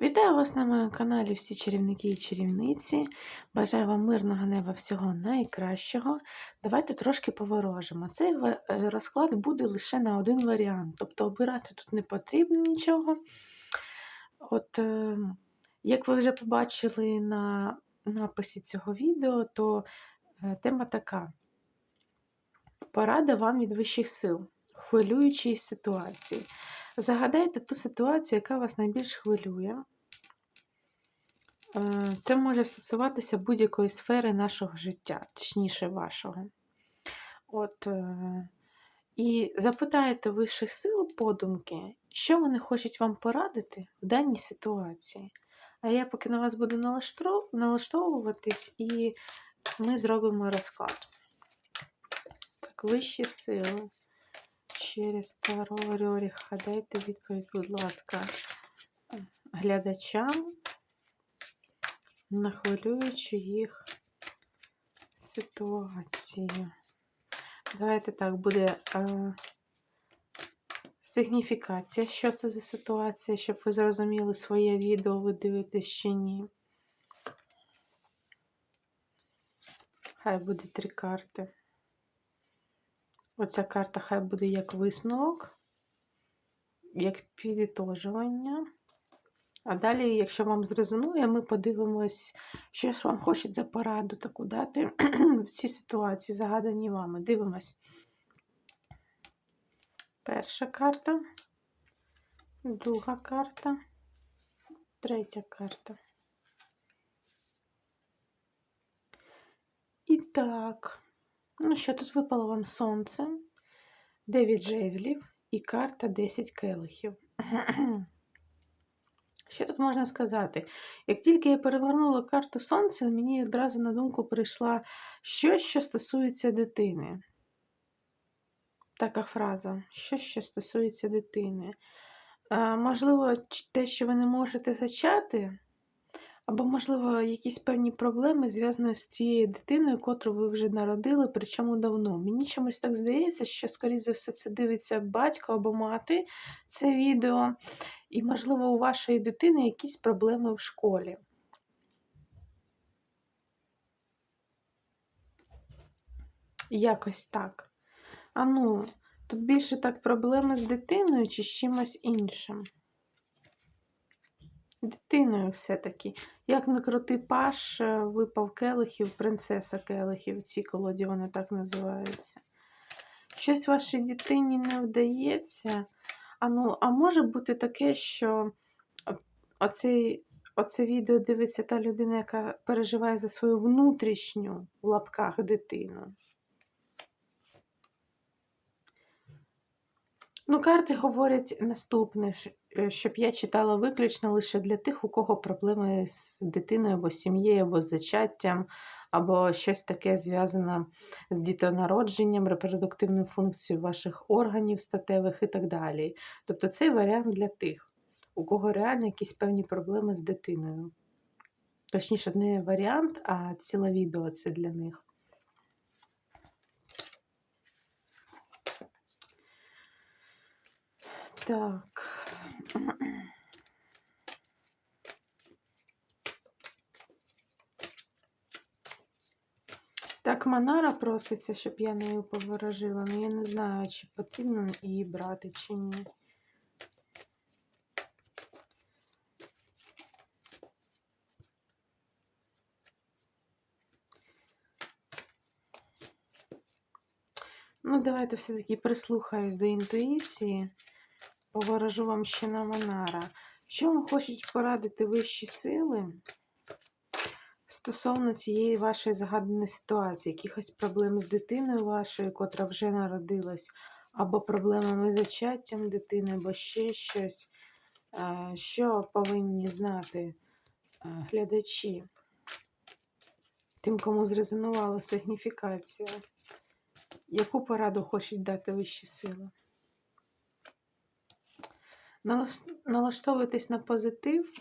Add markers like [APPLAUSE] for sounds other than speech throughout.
Вітаю вас на моєму каналі всі чарівники і чарівниці. Бажаю вам мирного неба всього найкращого. Давайте трошки поворожимо. Цей е, розклад буде лише на один варіант, тобто обирати тут не потрібно нічого. От, е, як ви вже побачили на написі цього відео, то е, тема така: Порада вам від вищих сил, хвилюючій ситуації. Загадайте ту ситуацію, яка вас найбільш хвилює. Е, Це може стосуватися будь-якої сфери нашого життя, точніше вашого. От, е, і запитаєте вищих сил подумки, що вони хочуть вам порадити в даній ситуації. А я поки на вас буду налаштовуватись, і ми зробимо розклад. Так, вищі сили. Через Таро Рьоріха дайте відповідь, будь ласка, глядачам на хвилюючу їх ситуацію. Давайте так, буде е, сигніфікація, що це за ситуація, щоб ви зрозуміли своє відео, ви дивитесь чи ні. Хай буде три карти. Оця карта хай буде як висновок, як підітожування. А далі, якщо вам зрезонує, ми подивимось, що ж вам хочуть за пораду таку дати [CLEARS THROAT] в цій ситуації, загадані вами. Дивимось. Перша карта, друга карта, третя карта. І так. Ну що, тут випало вам сонце, 9 жезлів і карта 10 келихів. [CLEARS THROAT] Що тут можна сказати? Як тільки я перевернула карту сонця, мені одразу на думку прийшла щось, що стосується дитини. Така фраза. Щось, що стосується дитини. Можливо, те, що ви не можете зачати, або, можливо, якісь певні проблеми зв'язані з тією дитиною, котру ви вже народили, причому давно. Мені чомусь так здається, що, скоріше за все, це дивиться батько або мати це відео, і, можливо, у вашої дитини якісь проблеми в школі. Якось так. А ну, тут більше так проблеми з дитиною чи з чимось іншим. Дитиною все-таки. Як не крути паш, е, випав келихів, принцеса келихів, в цій колоді вона так називається. Щось вашій дитині не вдається. А, ну, а може бути таке, що о- оцей, оце відео дивиться та людина, яка переживає за свою внутрішню в лапках дитину. Ну, карти говорять наступне, е, щоб я читала виключно лише для тих, у кого проблеми з дитиною або сім'єю, або з зачаттям, або щось таке зв'язане з дітонародженням, репродуктивною функцією ваших органів статевих і так далі. Тобто цей варіант для тих, у кого реально якісь певні проблеми з дитиною. Точніше, не варіант, а ціле відео це для них. Так. Так, Манара проситься, щоб я нею поворожила, але я не знаю, чи потрібно її брати, чи ні. Ну, давайте все-таки прислухаюсь до інтуїції. Поворожу вам ще на Монара. Що вам хочуть порадити вищі сили стосовно цієї вашої загаданої ситуації, якихось проблем з дитиною вашою, котра вже народилась, або проблемами з зачаттям дитини, або ще щось, Е, що повинні знати е, глядачі, тим, кому зрезонувала сигніфікація, яку пораду хочуть дати вищі сили? Налаш- Налаштовуйтесь на позитив,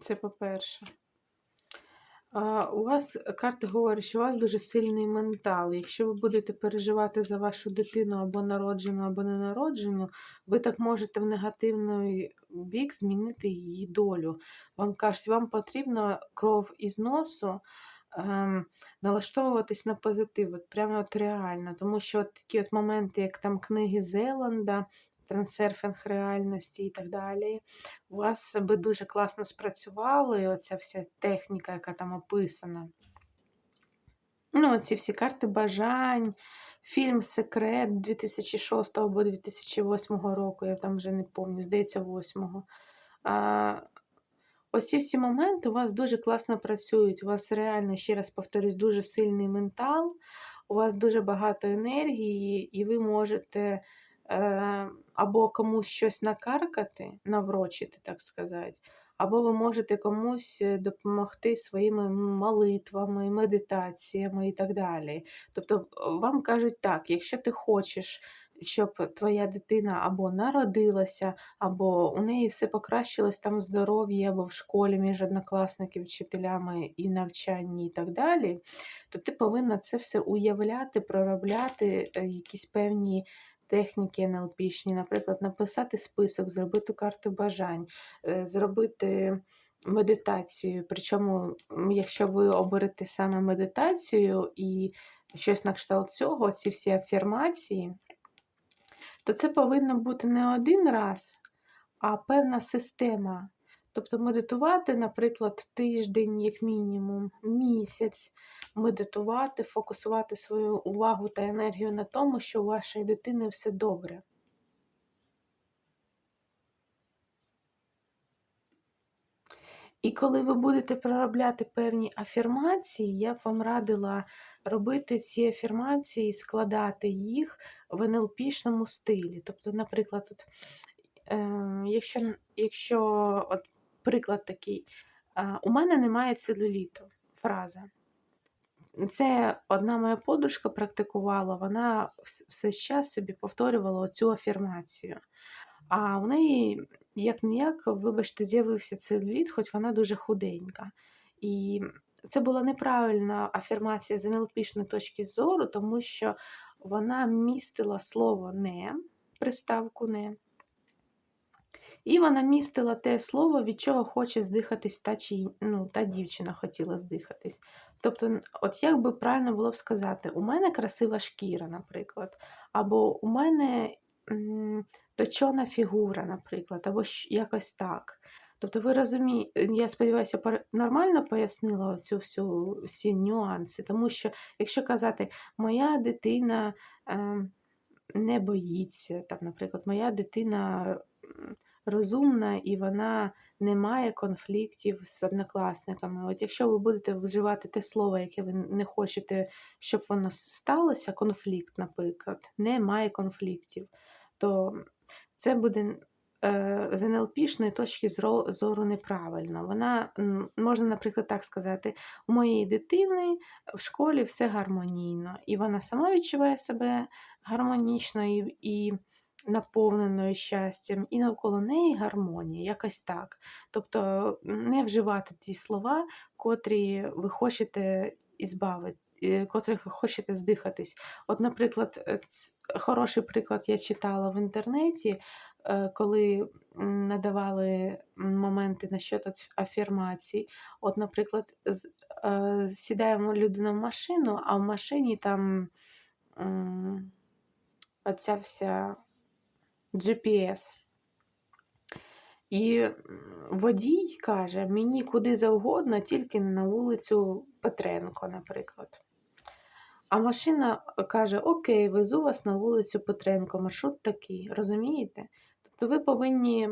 це по-перше. У вас карти говорять, що у вас дуже сильний ментал. Якщо ви будете переживати за вашу дитину або народжену, або ненароджену, ви так можете в негативний бік змінити її долю. Вам кажуть, вам потрібно кров із носу ем, налаштовуватись на позитив, от прямо от реально. Тому що от такі от моменти, як там книги Зеланда, трансерфінг реальності і так далі, у вас би дуже класно спрацювали, оця вся техніка, яка там описана. Ну, оці всі карти бажань, фільм Секрет 2006 або 2008 року, я там вже не пам'ятаю, здається, 8-го. А, Оці всі моменти у вас дуже класно працюють. У вас реально, ще раз повторюсь, дуже сильний ментал, у вас дуже багато енергії, і ви можете або комусь щось накаркати, наврочити, так сказати, або ви можете комусь е, допомогти своїми молитвами, медитаціями і так далі. Тобто вам кажуть так, якщо ти хочеш, щоб твоя дитина або народилася, або у неї все покращилось там в здоров'ї, або в школі між однокласниками, вчителями і навчанні, і так далі, то ти повинна це все уявляти, проробляти е, якісь певні техніки НЛПшні, наприклад, написати список, зробити карту бажань, е, зробити медитацію. Причому, якщо ви оберете саме медитацію і щось на кшталт цього, ці всі афірмації, то це повинно бути не один раз, а певна система. Тобто медитувати, наприклад, тиждень, як мінімум, місяць, медитувати, фокусувати свою увагу та енергію на тому, що у вашої дитини все добре. І коли ви будете проробляти певні афірмації, я б вам радила робити ці афірмації, складати їх в НЛПшному стилі. Тобто, наприклад, от, е, якщо якщо от приклад такий, у мене немає целюліту, фраза. Це одна моя подружка практикувала, вона все час собі повторювала цю афірмацію. А в неї, як ніяк, вибачте, з'явився целюліт, хоч вона дуже худенька. І це була неправильна афірмація з НЛПшної точки зору, тому що вона містила слово не, приставку не. І вона містила те слово, від чого хоче здихатись та чи, ну, та дівчина хотіла здихатись. Тобто, от як би правильно було б сказати, у мене красива шкіра, наприклад, або у мене м, точона фігура, наприклад, або якось так. Тобто, ви розумієте, я сподіваюся, нормально пояснила цю всю всі нюанси, тому що, якщо казати, моя дитина е, не боїться, там, наприклад, моя дитина розумна і вона не має конфліктів з однокласниками. От якщо ви будете вживати те слово, яке ви не хочете, щоб воно сталося, конфлікт, наприклад, не має конфліктів, то це буде. Е, з НЛПшної точки зору неправильно. Вона, можна, наприклад, так сказати, у моєї дитини в школі все гармонійно, і вона сама відчуває себе гармонічно і, і наповненою щастям, і навколо неї гармонія, якось так. Тобто не вживати ті слова, котрі ви хочете ізбавити. Котрих ви хочете здихатись. От, наприклад, е, хороший приклад я читала в інтернеті, е, коли надавали моменти на щодо афірмацій. От, наприклад, е, сідаємо людина в машину, а в машині там оця вся GPS. І водій каже, мені куди завгодно, тільки на вулицю Петренко, наприклад. А машина каже: Окей, везу вас на вулицю Петренко, маршрут такий, розумієте? Тобто ви повинні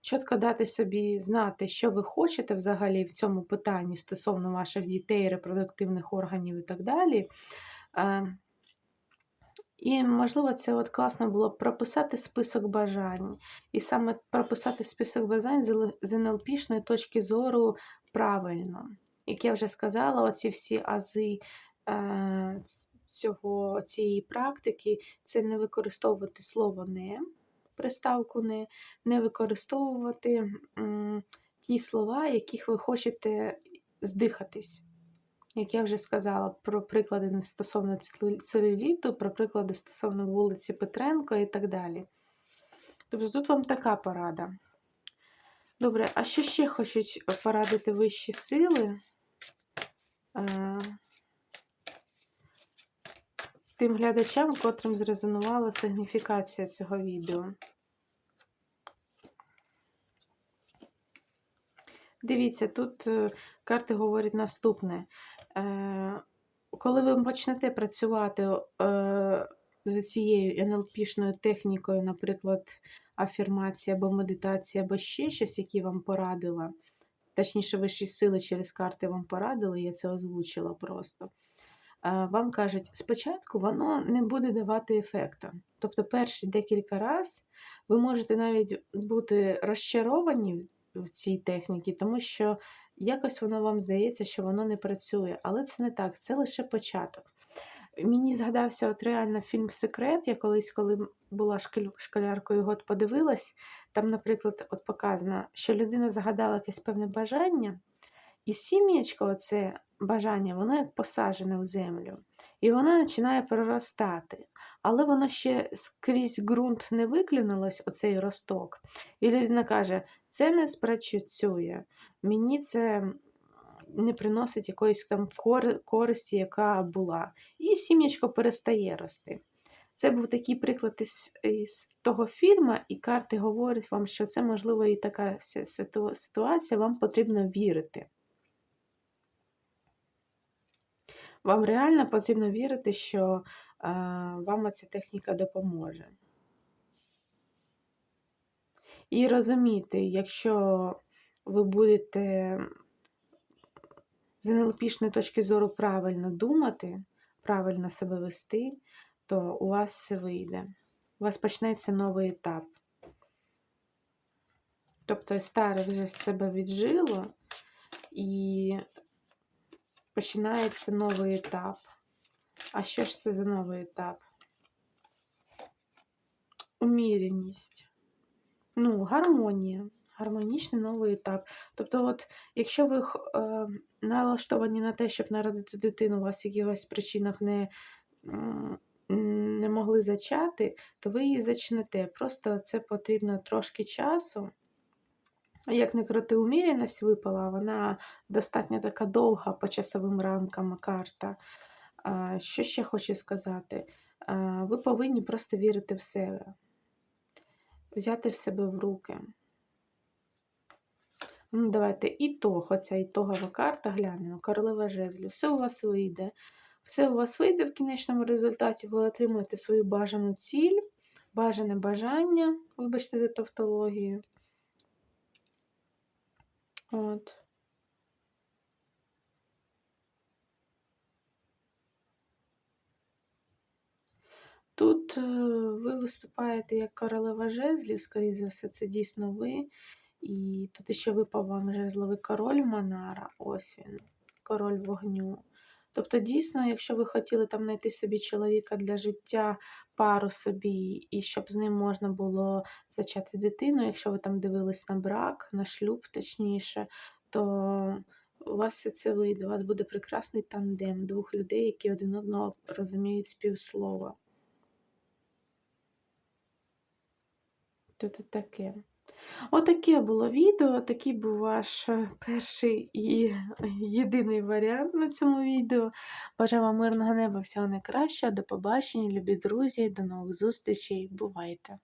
чітко дати собі знати, що ви хочете взагалі в цьому питанні стосовно ваших дітей, репродуктивних органів і так далі. І, можливо, це от класно було прописати список бажань. І саме прописати список бажань з НЛПшної точки зору правильно. Як я вже сказала, оці всі ази е, цього, цієї практики це не використовувати слово не, приставку не, не використовувати м, ті слова, яких ви хочете здихатись як я вже сказала, про приклади стосовно целюліту, про приклади стосовно вулиці Петренко і так далі. Тобто тут вам така порада. Добре, а що ще хочуть порадити вищі сили? Е, Тим глядачам, котрим зрезонувала сигніфікація цього відео. Дивіться, тут е, карти говорять наступне. Е, Коли ви почнете працювати е, за цією НЛПшною технікою, наприклад, афірмація або медитація, або ще щось, які вам порадила, точніше, вищі сили через карти вам порадили, я це озвучила просто. Е, Вам кажуть, спочатку воно не буде давати ефекту. Тобто, перші декілька разів ви можете навіть бути розчаровані в цій техніці, тому що якось воно вам здається, що воно не працює. Але це не так, це лише початок. Мені згадався от реально фільм Секрет. Я колись, коли була школяркою, год подивилась. Там, наприклад, от показано, що людина загадала якесь певне бажання, і сім'ячко, оце бажання, воно як посаджене в землю. І воно починає проростати. Але воно ще скрізь ґрунт не виклюнулось, оцей росток. І людина каже: це не спрацює, мені це не приносить якоїсь там користі, яка була. І сім'ячко перестає рости. Це був такий приклад із, із того фільму, і карти говорять вам, що це можливо і така ситуація, вам потрібно вірити. Вам реально потрібно вірити, що вам ця техніка допоможе. І розуміти, якщо ви будете з НЛПшної точки зору правильно думати, правильно себе вести, то у вас все вийде. У вас почнеться новий етап. Тобто старе вже себе віджило і починається новий етап. А що ж це за новий етап? Уміряність. Ну, гармонія. Гармонічний новий етап. Тобто, от, якщо ви е, налаштовані на те, щоб народити дитину, у вас в якихось причинах не, не могли зачати, то ви її зачнете. Просто це потрібно трошки часу. Як не крути, уміряність випала, вона достатньо така довга по часовим рамкам карта. Що ще хочу сказати? Ви повинні просто вірити в себе, взяти в себе в руки. Ну, давайте ітог, оця ітогова карта, глянемо. Королева жезлів. Все у вас вийде. Все у вас вийде в кінечному результаті, ви отримаєте свою бажану ціль, бажане бажання, вибачте за тавтологію. От. Тут е, ви виступаєте як королева жезлів, скоріше за все, це дійсно ви. І тут ще випав вам жезловий король Монара, ось він, король вогню. Тобто, дійсно, якщо ви хотіли там знайти собі чоловіка для життя, пару собі, і щоб з ним можна було зачати дитину, якщо ви там дивились на брак, на шлюб, точніше, то у вас все це вийде. У вас буде прекрасний тандем двох людей, які один одного розуміють співслова. Тут таке. Отаке було відео, такий був ваш е, перший і єдиний варіант на цьому відео. Бажаю вам мирного неба, всього найкращого, до побачення, любі друзі, до нових зустрічей. Бувайте!